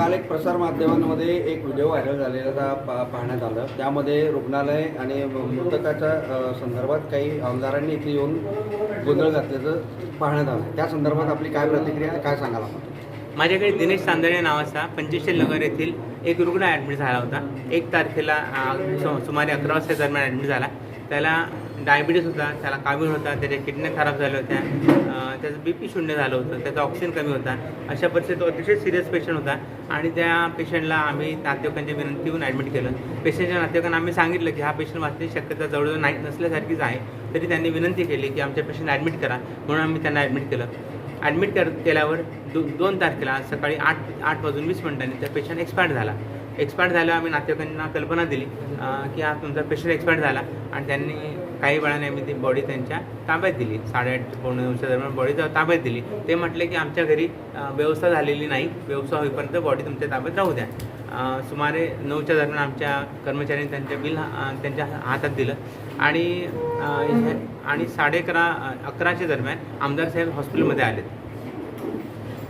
काल एक प्रसार माध्यमांमध्ये एक व्हिडिओ व्हायरल झालेला पा पाहण्यात आलं. त्यामध्ये रुग्णालय आणि मृतकाच्या संदर्भात काही आमदारांनी इथे येऊन गोंधळ घातल्याचं पाहण्यात आलं. त्या संदर्भात आपली काय प्रतिक्रिया काय सांगायला माझ्याकडे दिनेश चांदणे नावाचा पंचशील नगर येथील एक रुग्ण ॲडमिट झाला होता. एक तारखेला सुमारे अकरा वाजता दरम्यान ॲडमिट झाला. त्याला डायबिटीस होता त्याला कावीळ होता त्याच्या किडन्या खराब झाल्या होत्या त्याचं बी पी शून्य झालं होतं त्याचा ऑक्सिजन कमी होता. अशा परिस्थितीत तो अतिशय सिरियस पेशंट होता आणि त्या पेशंटला आम्ही नातेवाईकांच्या विनंतीहून ॲडमिट केलं. पेशंटच्या नातेवाईकांना आम्ही सांगितलं की हा पेशंट वाचण्याची शक्यता जवळजवळ नाही नसल्यासारखीच आहे. तरी त्यांनी विनंती केली की आमच्या पेशंट ॲडमिट करा. म्हणून आम्ही त्यांना ॲडमिट केलं. ॲडमिट कर केल्यावर दो दोन तारखेला सकाळी आठ आठ वाजून वीस मिनिटांनी त्या पेशंट एक्सपायर झाला. एक्सपायर झाल्यावर आम्ही नातेवाईकांना कल्पना दिली की हा तुमचा पेशंट एक्सपायर झाला. आणि त्यांनी काही वेळाने आम्ही ती बॉडी त्यांच्या ताब्यात दिली. साडेआठ पावणे नऊच्या दरम्यान बॉडी ताब्यात दिली. ते म्हटले की आमच्या घरी व्यवस्था झालेली नाही. व्यवस्था होईपर्यंत बॉडी तुमच्या ताब्यात राहू द्या. सुमारे नऊच्या दरम्यान आमच्या कर्मचाऱ्यांनी त्यांच्या बिल त्यांच्या हातात दिलं. आणि आणि साडे अकरा अकराच्या दरम्यान आमदार साहेब हॉस्पिटलमध्ये आले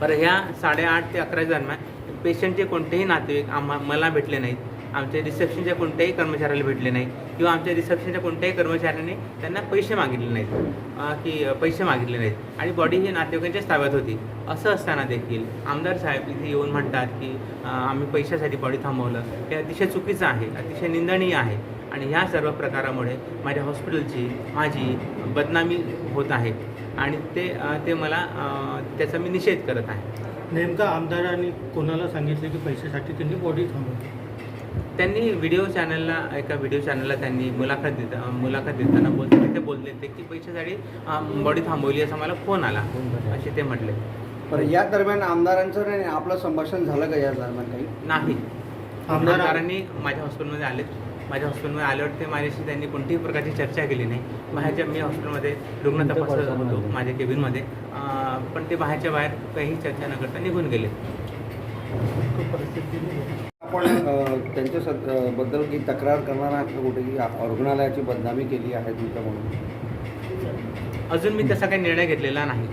बरं ह्या साडेआठ ते अकराच्या दरम्यान पेशंटचे कोणतेही नातेवाईक आम्हा मला भेटले नाहीत. आमच्या रिसेप्शनच्या कोणत्याही कर्मचाऱ्याला भेटले नाही किंवा आमच्या रिसेप्शनच्या कोणत्याही कर्मचाऱ्याने त्यांना पैसे मागितले नाहीत. की पैसे मागितले नाहीत. आणि बॉडी ही नातेवाईकांच्याच ताब्यात होती. असं असताना देखील आमदार साहेब इथे येऊन म्हणतात की आम्ही पैशासाठी बॉडी थांबवलं. हे अतिशय चुकीचं आहे. अतिशय निंदनीय आहे. आणि ह्या सर्व प्रकारामुळे माझ्या हॉस्पिटलची माझी बदनामी होत आहे. आणि ते ते मला त्याचा मी निषेध करत आहे. नेमका आमदारांनी कोणाला सांगितले की पैशासाठी त्यांनी बॉडी थांबवली? त्यांनी व्हिडिओ चॅनलला एका व्हिडिओ चॅनलला त्यांनी मुलाखत देता मुलाखत देताना बोलते ते बोलले ते की पैशासाठी बॉडी थांबवली असा मला फोन आला. असे ते म्हटले. बरं या दरम्यान आमदारांचं आणि आपलं संभाषण झालं का या दरम्यान काही? नाही. आमदार- आमदारांनी माझ्या हॉस्पिटलमध्ये आले माझ्या हॉस्पिटलमध्ये आल्यावर ते माझ्याशी त्यांनी कोणतीही प्रकारची चर्चा केली नाही. बाहेरच्या मी हॉस्पिटलमध्ये रुग्ण तपासत होतो माझ्या केबिनमध्ये पण ते बाहेरच्या बाहेर काही चर्चा न करता निघून गेले. आपण त्यांच्या सदबद्दल काही तक्रार करणार आहात का कुठे? की रुग्णालयाची बदनामी केली आहे तुमच्या म्हणून? अजून मी तसा काही निर्णय घेतलेला नाही.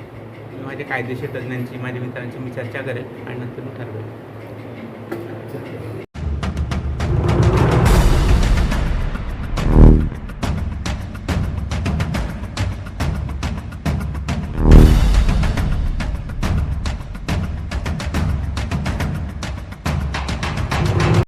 मी माझ्या कायदेशीर तज्ज्ञांची माझ्या मित्रांची मी चर्चा करेल आणि नंतर मी ठरवेल.